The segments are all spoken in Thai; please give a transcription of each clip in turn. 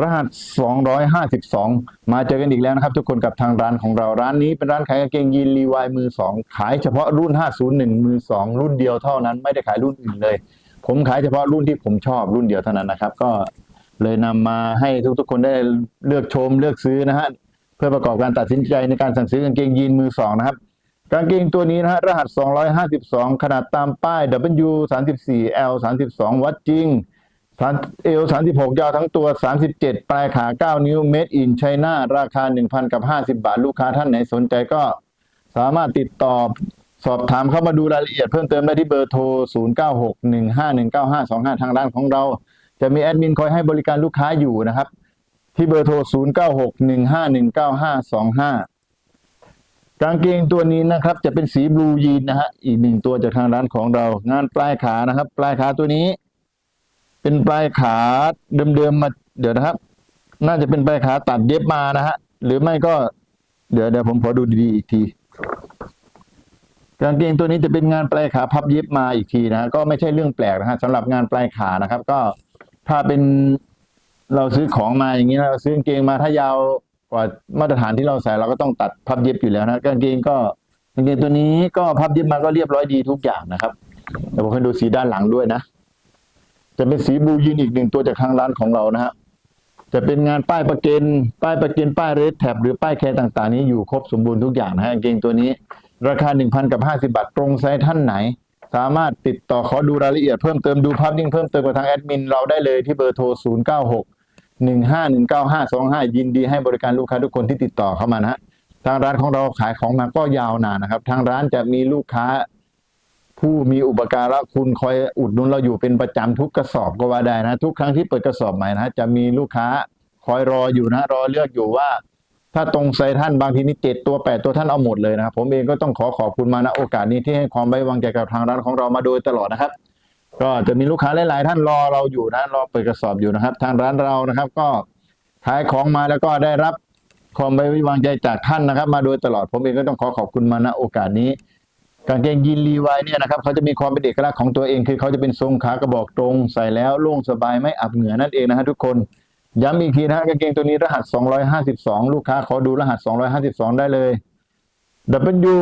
รหัส 252 มาเจอกันอีกแล้วนะครับ ทุกคนกับทางร้านของเราร้านนี้เป็นร้านขายกางเกงยีนรีวายมือ 2 ขายเฉพาะรุ่น 501 มือ 2 รุ่นเดียวเท่านั้นไม่ได้ขายรุ่นอื่นเลย ผมขายเฉพาะรุ่นที่ผมชอบรุ่นเดียวเท่านั้นนะครับ ก็เลยนำมาให้ทุกๆ คนได้เลือกชมเลือกซื้อนะฮะเพื่อประกอบการตัดสินใจในการสั่งซื้อกางเกงยีนมือ 2 นะครับกางเกงตัวนี้นะฮะรหัส 252 ขนาดตามป้าย W 34 L 32 วัดจริง เอล36ยาวทั้งตัว37ปลายขา9นิ้ว Made in China ราคา1,000กับ50บาท ลูกค้าท่านไหนสนใจก็สามารถติดต่อสอบถามเข้ามาดูรายละเอียดเพิ่มเติมได้ที่เบอร์โทร 0961519525 ทางร้านของเรา จะมีแอดมินคอยให้บริการลูกค้าอยู่นะครับ ที่เบอร์โทร 0961519525 กางเกงตัวนี้นะครับ จะเป็นสีบลูยีนนะฮะอีกหนึ่งตัวจากทางร้านของเรา งานปลายขานะครับ ปลายขาตัวนี้ เป็นปลายขาเดิมๆมาเดี๋ยวนะครับ น่าจะเป็นปลายขาตัดเย็บมานะฮะ หรือไม่ก็ เดี๋ยวเดี๋ยวผมขอดูดีๆอีกทีกางเกงตัวนี้จะเป็นงานปลายขาพับเย็บมาอีกทีนะฮะก็ไม่ใช่เรื่องแปลกนะฮะสำหรับงานปลายขานะครับ ก็ถ้าเป็นเราซื้อของมาอย่างนี้นะเราซื้อกางเกงมาถ้ายาวกว่ามาตรฐานที่เราใส่เราก็ต้องตัดพับเย็บอยู่แล้วนะกางเกงก็กางเกงตัวนี้ก็พับเย็บมาก็เรียบร้อยดีทุกอย่างนะครับเดี๋ยวผมให้ดูสีด้านหลังด้วยนะ จะเป็นสีบลูยีนอีกหนึ่งตัวจากทางร้านของเรานะฮะจะเป็นงานป้ายประเกนป้ายประเกนป้ายเรดแท็บหรือป้ายแคร์ต่าง ๆ นี้อยู่ครบสมบูรณ์ทุกอย่างนะฮะกางเกงตัวนี้ ราคา 1,000กับ50 บาทตรงไซส์ท่านไหน สามารถติดต่อขอดูรายละเอียดเพิ่มเติมดูภาพนิ่งเพิ่มเติมกับทางแอดมินเราได้เลยที่เบอร์โทร 096 1519525 ยินดีให้บริการลูกค้าทุกคนที่ติดต่อเข้ามานะฮะทางร้านของเราขายของมาก็ยาวนานนะครับ ทางร้านจะมีลูกค้า ผู้มีอุปการะคุณคอยอุดหนุนเราอยู่เป็นประจำทุกกระสอบก็ว่าได้นะ ทุกครั้งที่เปิดกระสอบใหม่นะจะมีลูกค้าคอยรออยู่นะ รอเลือกอยู่ว่า ถ้าตรงไซท่านบางทีนี่เจ็ดตัวแปดตัวท่านเอาหมดเลยนะครับผมเองก็ต้องขอขอบคุณมาณโอกาสนี้ที่ให้ความไว้วางใจกับทางร้านของเรามาโดยตลอดนะครับ ก็จะมีลูกค้าหลาย ๆ ท่านรอเราอยู่นะรอเปิดกระสอบอยู่นะครับ ทางร้านเรานะครับ ก็ขายของมาแล้วก็ได้รับความไว้วางใจจากท่านนะครับ มาโดยตลอดผมเองก็ต้องขอขอบคุณมาณโอกาสนี้ กางเกงยีนรีไวายเนี่ยนะครับเขาจะมีความเป็นเอกลักษณ์ของตัวเองคือเขาจะเป็นทรงขากระบอกตรงใส่แล้วโล่งสบายไม่อับเหงื่อนั่นเองนะฮะทุกคนย้ำอีกทีนะฮะกางเกงตัวนี้รหัส 252 ลูกค้าขอดูรหัส 252 ได้เลย W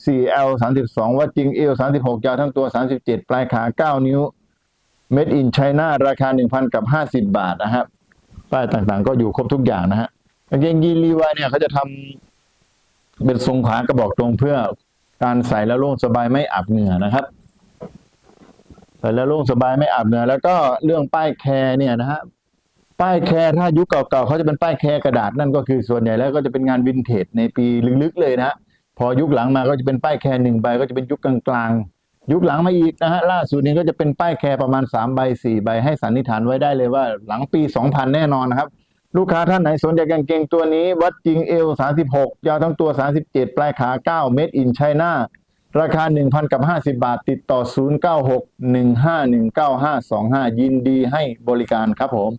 34 L 32วัดจริง L 36ยาวทั้งตัว 37 ปลายขา 9 นิ้ว Made in China ราคา 1,000 กับ 50 บาทนะครับ ป้ายต่างๆ ก็อยู่ครบทุกอย่างนะฮะกางเกงยีนรีไวายเนี่ยเขาจะทำเป็นทรงขากระบอกตรงเพื่อ การใส่แล้วโล่งสบายไม่อับเหงื่อนะครับ ใส่แล้วโล่งสบายไม่อับเหงื่อแล้วก็เรื่องป้ายแคร์เนี่ยนะฮะป้ายแคร์ถ้ายุคเก่าๆเขาจะเป็นป้ายแคร์กระดาษนั่นก็คือส่วนใหญ่แล้วก็จะเป็นงานวินเทจในปีลึกๆเลยนะฮะพอยุคหลังมาก็จะเป็นป้ายแคร์หนึ่งใบก็จะเป็นยุคกลางๆ ยุคหลังมาอีกนะฮะล่าสุดนี้ก็จะเป็นป้ายแคร์ประมาณ3ใบ4ใบให้สันนิษฐานไว้ได้เลยว่า หลังปี 2000 แน่นอนนะครับ ลูกค้าท่านไหนสนใจกางเกงตัวนี้ วัดจริงเอว 36 ยาวทั้งตัว 37 ปลายขา 9 เมตรอินไชน่าราคา 1,000 กับ 50 บาท ติดต่อ 096 1519525 ยินดีให้บริการครับผม